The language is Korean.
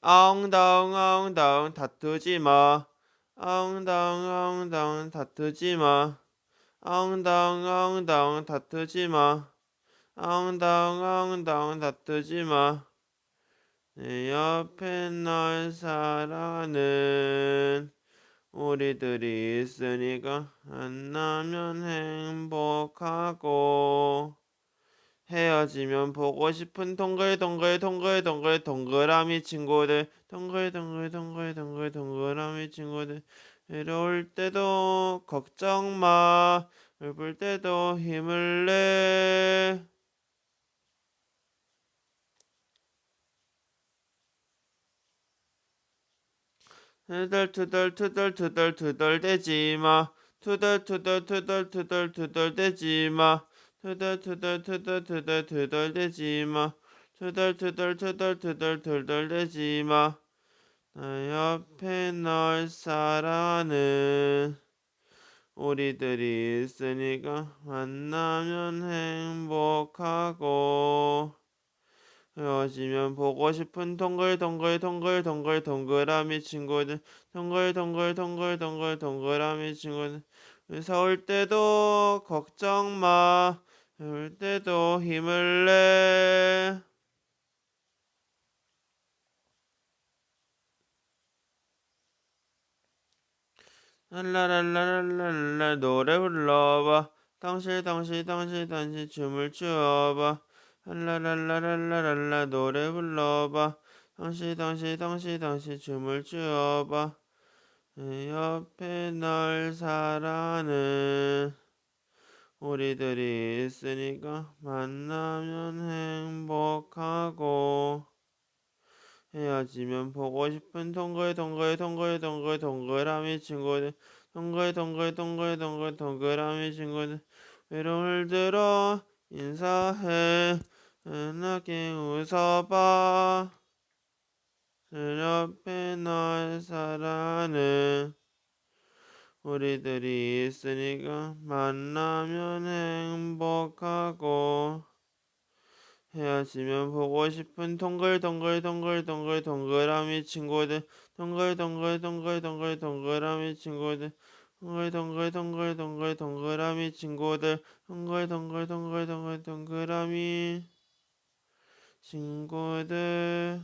엉덩 엉덩 다투지 마. 엉덩 엉덩 다투지 마. 엉덩 엉덩 다투지 마. 엉덩 엉덩 다투지 마. 내 옆에 널 사랑하는 우리들이 있으니까 만나면 행복하고 헤어지면 보고 싶은 동글동글 동글동글 동그라미 친구들. 동글동글 동글동글 동그라미 친구들. 외로울 때도 걱정 마. 슬플 때도 힘을 내. 투덜 투덜 투덜 투덜 투덜 대지 마. 투덜 투덜 투덜 투덜 투덜 대지 마 투덜 투덜 투덜 투덜 투덜 대지 마. 투덜 투덜 투덜 투덜 투덜 대지 마 나 옆에 널 사랑하는 우리들이 있으니까 만나면 행복하고 헤어지면 보고 싶은 동글동글 동글동글 동그라미 친구들 동글동글 동글동글 동그라미 친구들. 서울 때도 걱정 마 울 때도 힘을 내. 랄라랄라랄랄라 노래 불러봐. 당시 당시 당시 당시 춤을 추어봐. 랄라랄라랄라랄라 노래 불러봐. 당시 당시 당시 당시 춤을 추어봐. 내 옆에 널 사랑하는 우리들이 있으니까 만나면 행복하고 헤어지면 보고 싶은 동글 동글 동글 동글 동그라미 친구들 동글 동글 동글 동글 동그라미 친구들 외로울 들어 인사해. 은하게 웃어봐. 내 옆에 널 사랑하는 우리들이 있으니까 만나면 행복하고 헤어지면 보고 싶은 동글동글 동글동글 동그라미 친구들 동글동글 동글동글 동그라미 친구들 동글동글 동글동글 동그라미 친구들 동글동글 동글동글 동그라미 친구들